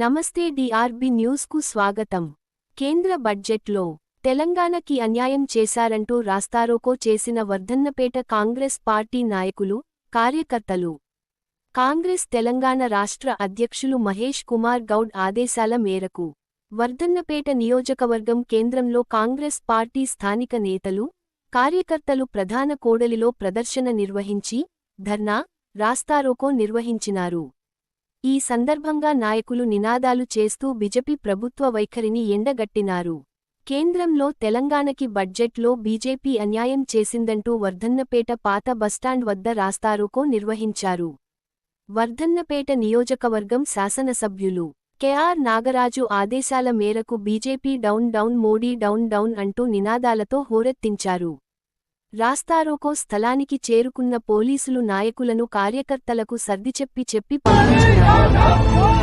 నమస్తే డిఆర్బి న్యూస్కు స్వాగతం. కేంద్ర బడ్జెట్లో తెలంగాణకి అన్యాయం చేశారంటూ రాస్తారోకో చేసిన వర్ధన్నపేట కాంగ్రెస్ పార్టీ నాయకులు కార్యకర్తలు. కాంగ్రెస్ తెలంగాణ రాష్ట్ర అధ్యక్షులు మహేష్ కుమార్ గౌడ్ ఆదేశాల మేరకు వర్ధన్నపేట నియోజకవర్గం కేంద్రంలో కాంగ్రెస్ పార్టీ స్థానిక నేతలు కార్యకర్తలు ప్రధాన కోడలిలో ప్రదర్శన నిర్వహించి ధర్నా రాస్తారోకో నిర్వహించినారు. ఈ సందర్భంగా నాయకులు నినాదాలు చేస్తూ బిజెపి ప్రభుత్వ వైఖరిని ఎండగట్టినారు. కేంద్రంలో తెలంగాణకి బడ్జెట్లో బీజేపీ అన్యాయం చేసిందంటూ వర్ధన్నపేట పాత బస్టాండ్ వద్ద రాస్తారోకో నిర్వహించారు. వర్ధన్నపేట నియోజకవర్గం శాసనసభ్యులు కెఆర్ నాగరాజు ఆదేశాల మేరకు BJP down down Modi down down అంటూ నినాదాలతో హోరెత్తించారు. రాస్తారోకో స్థలానికి చేరుకున్న పోలీసులు నాయకులను కార్యకర్తలకు సర్దిచెప్పి చెప్పి పంపించారు